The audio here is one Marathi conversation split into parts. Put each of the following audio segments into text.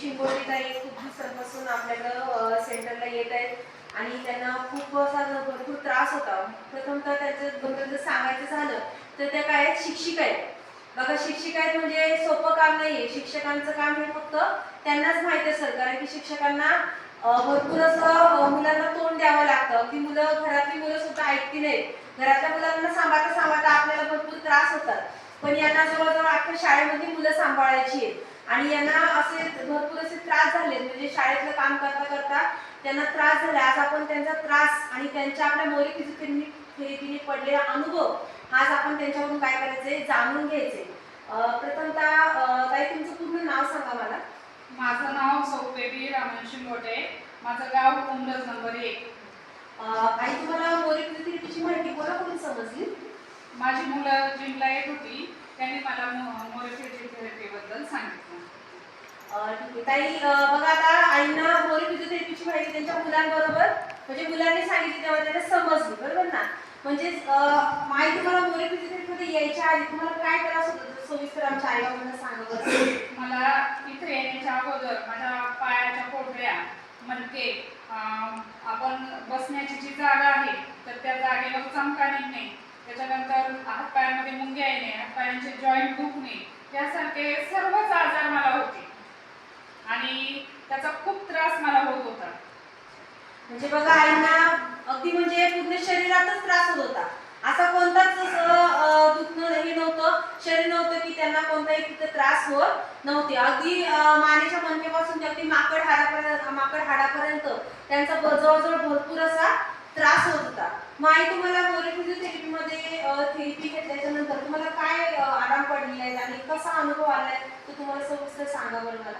शिंगोटी ताई खूप दिवसांपासून आपल्याकडं सेंटरला येत आहेत आणि त्यांना खूप असा भरपूर त्रास होता. प्रथमतः त्यांचं बद्दल जर सांगायचं झालं तर त्या काय आहेत शिक्षिका आहेत. बघा शिक्षिका आहेत म्हणजे सोपं काम नाहीये. शिक्षकांचं काम हे फक्त त्यांनाच माहीत असेल कारण की शिक्षकांना भरपूर असं मुलांना तोंड द्यावं लागतं. अगदी मुलं घरातली मुलं सुद्धा ऐकती नाहीत घरातल्या मुलांना सांभाळता सांभाळता आपल्याला भरपूर त्रास होतात. पण यांना जवळजवळ अख्ख्या शाळेमध्ये मुलं सांभाळायची आहेत. आणि यांना असे भरपूर असे त्रास झाले म्हणजे शाळेतलं काम करता करता त्यांना त्रास झाला. आज आपण त्यांचा त्रास आणि त्यांच्या आपल्या मोरी फिजिओथेरपी थेरपीने पडलेला अनुभव आज आपण त्यांच्याकडून काय करायचंय जाणून घ्यायचे प्रथमतः ताई तुमचं पूर्ण नाव सांगा मला. माझं नाव सौ बेबी रामन शिंगोटे. माझं गाव उमरज नंबर एक. आणि तुम्हाला मोरी फिजिओथेरपीची माहिती कोणाकडून समजली? माझी मुलं जिमला येत होती. त्यांनी मला मोरेफिजिओ थेरपीबद्दल सांगितलं. ताई बघा आता आईंना मोरी फिजिओथेरपीची माहिती त्यांच्या मुलांबरोबर म्हणजे मुलांनी सांगितली तेव्हा त्यांना समजली बरोबर ना? म्हणजे माहिती तुम्हाला मोरी फिजिओथेरपीमध्ये यायच्या आधी तुम्हाला काय त्रास होत सविस्तर आमच्या आई बाबांना सांगा बरं. मला इथे येण्याच्या अगोदर माझ्या पायाच्या पोटऱ्या मणके अं, आपण बसण्याची जी जागा आहे तर त्या जागेवर चमका निघणे त्याच्यानंतर हातपायांमध्ये मुंग्या येणे पायांचे जॉईंट दुखणे यासारखे सर्वच आजार मला होते. आणि त्याचा खूप त्रास मला होत होता. म्हणजे बघा आईंना अगदी म्हणजे पूर्ण शरीरातच त्रास होत होता. असा कोणताच दुखणं हे नव्हतं. शरीर नव्हतं की त्यांना कोणताही तिथे त्रास होत नव्हते. अगदी मानेच्या मनकेपासून ते अगदी माकड हाडापर्यंत माकड हाडापर्यंत त्यांचा जवळजवळ भरपूर असा त्रास होत होता. मग आई तुम्हाला मोरे फिजिओथेरपीमध्ये थेरपी घेतल्याच्या नंतर तुम्हाला काय आराम पडलेला आहे आणि कसा अनुभव आलाय? तो तुम्हाला सविस्तर सांगा बरं मला.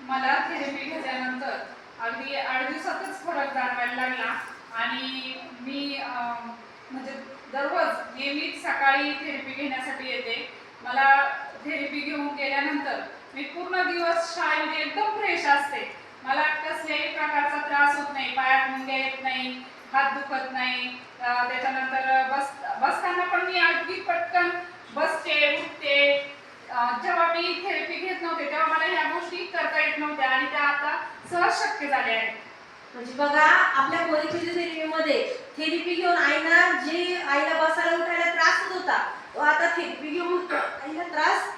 मला थेरपी घेतल्यानंतर अगदी आठ दिवसातच फरक जाणवायला लागला. आणि मी अं, म्हणजे दररोज नेहमीच सकाळी थेरपी घेण्यासाठी येते. मला थेरपी घेऊन गेल्यानंतर मी पूर्ण दिवस शाळेमध्ये एकदम फ्रेश असते. मला कसल्याही प्रकारचा त्रास होत नाही पायात मुंग्या येत नाही. हात दुखत नाही. त्याच्यानंतर बस बसताना पण मी अगदी पटकन बसते उठते. जेव्हा मी थेरपी घेत नव्हते तेव्हा मला ह्या गोष्टी करता येत नव्हत्या आणि त्या आता सहज शक्य झाल्या आहेत. म्हणजे बघा आपल्या मोरी फिजिओथेरपीमध्ये थेरपी घेऊन आईना जे आईला बसायला उठायला त्रास होत होता तो आता थेरपी घेऊन आईला त्रास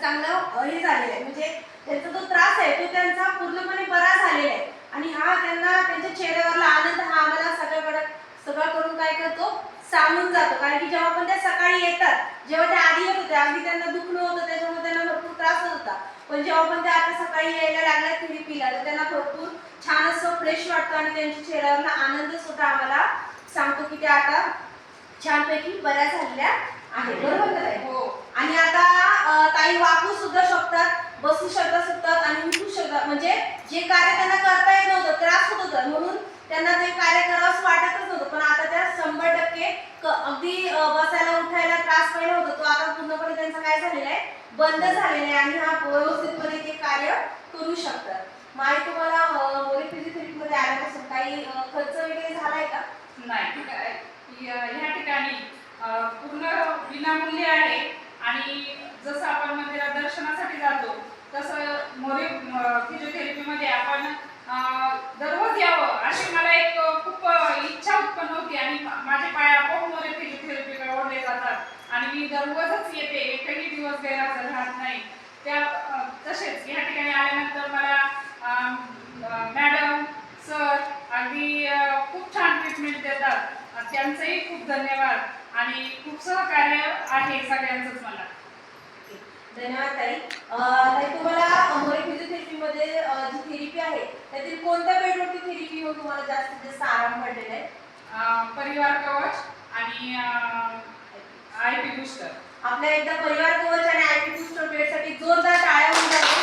चांगला हे झालेला आहे. म्हणजे त्यांचा जो त्रास आहे तो त्यांचा पूर्णपणे बरा झालेला आहे. आणि हा त्यांना त्यांच्या चेहऱ्यावरला आनंद हा आम्हाला सगळ्याकडे सगळ्याकडून काय करतो? सांगून जातो. कारण की जेव्हा पण त्या सकाळी येतात जेव्हा त्या आधी येत होत्या अगदी त्यांना दुखणं होतं त्याच्यामुळे त्यांना भरपूर त्रास होत होता. पण जेव्हा पण त्या आता सकाळी यायला लागल्या थेरपीला तर त्यांना भरपूर छान असं फ्रेश वाटतं आणि त्यांच्या चेहऱ्यावरला आनंद सुद्धा आम्हाला सांगतो की त्या आता छानपैकी बऱ्या झालेल्या आहेत. बरोबर? हो. आणि आता ताई वाकू सुद्धा शकतात बसू शकता शकतात आणि उठू शकतात म्हणजे जे कार्य त्यांना करता येत नव्हतं म्हणून त्यांना ते कार्य करावंच वाटतच नव्हतं. पण आता त्या शंभर टक्के अगदी बसायला उठायला त्रास पहिला होता. तो आता पूर्णपणे त्यांचा काय झालेला आहे? बंद झालेला आहे आणि हा व्यवस्थितपणे ते कार्य करू शकतात. माई तुम्हाला मोरी फिजिओथेरपीमध्ये आल्यापासून काही खर्च वगैरे झालाय का? नाही. या ह्या ठिकाणी पूर्ण विनामूल्य आहे. आणि जसं आपण मंदिरात दर्शनासाठी जातो तसं मोरे फिजिओथेरपीमध्ये आपण अं, दररोज यावं अशी मला एक अं, खूप अं, इच्छा उत्पन्न होती आणि मा- माझे पाय आपोआप मोरे फिजिओथेरपीकडे ओढले जातात आणि मी दररोजच येते. एकही दिवस गैरहजर राहत नाही. त्या तसेच या ठिकाणी आल्यानंतर मला मॅडम सर अगदी खूप छान ट्रीटमेंट देतात. त्यांचंही खूप धन्यवाद. आणि खूप सहकार्य आहे सगळ्यांचंच मला. धन्यवाद ताई. ताई तुम्हाला मोरे फिजिओथेरपीमध्ये जी थेरपी आहे त्यातील कोणत्या बेडवरती थेरपी घेऊन तुम्हाला जास्तीत जास्त आराम पडलेला आहे? परिवार कवच आणि आपल्या एकदा परिवार कवच आणि आय पी बूस्टर बेडसाठी जोरदार टाळ्या होऊन जातो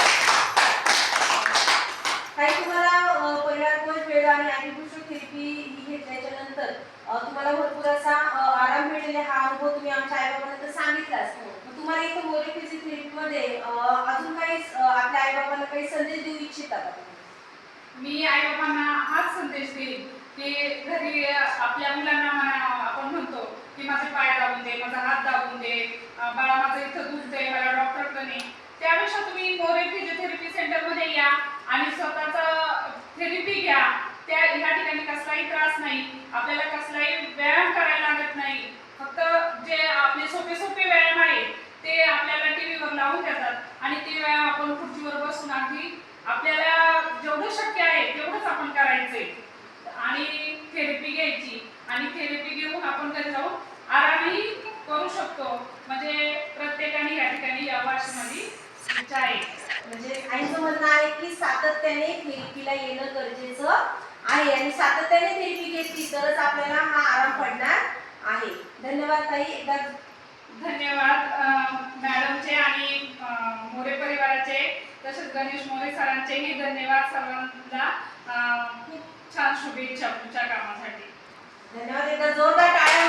ताई तुम्हाला परिवार कवच बेड आणि आय पी बूस्टर थेरपी ही घेतल्याच्या नंतर तुम्हाला भरपूर असा आराम मिळालेला हा अनुभव तुम्ही आमच्या आईबाबांना तर सांगितलाच तुम्हाला इथं मोरे फिजिओथेरपीमध्ये अं, अजून काही आपल्या आईबाबांना काही संदेश देऊ इच्छिता का? तुम्ही मी आई बाबांना हाच संदेश देईन की घरी आपल्या मुलांना म्हणा आपण म्हणतो की माझे पाय दाबून दे माझा हात दाबून दे बाळा माझं इथं दुखतंय मला डॉक्टरकडे ने त्यापेक्षा तुम्ही मोरे फिजिओथेरपी सेंटर सेंटरमध्ये या आणि स्वतःचा थेरपी घ्या त्या ह्या ठिकाणी कसलाही त्रास नाही आपल्याला कसलाही व्यायाम करायला लागत नाही फक्त जे आपले सोपे सोपे व्यायाम आहे ते आपल्याला टीव्हीवर लावून देतात आणि ते व्यायाम आपण खुर्चीवर बसून अगदी आपल्याला जेवढं शक्य आहे तेवढंच आपण करायचंय आणि थेरपी घ्यायची आणि थेरपी घेऊन आपण घरी जाऊन आरामही करू शकतो म्हणजे प्रत्येकाने या ठिकाणी या भाषेमध्ये इच्छा आहे म्हणजे आईचं म्हणणं आहे की सातत्याने थेरपीला येणं गरजेचं आहे आणि सातत्याने थेरपी घेतली तरच आपल्याला हा आराम पडणार आहे. धन्यवाद ताई एकदा धन्यवाद मॅडमचे आणि मोरे परिवाराचे तसेच गणेश मोरे सरांचेही धन्यवाद सर्वांना. खूप छान शुभेच्छा पुढच्या कामासाठी. धन्यवाद एकदा जोरदार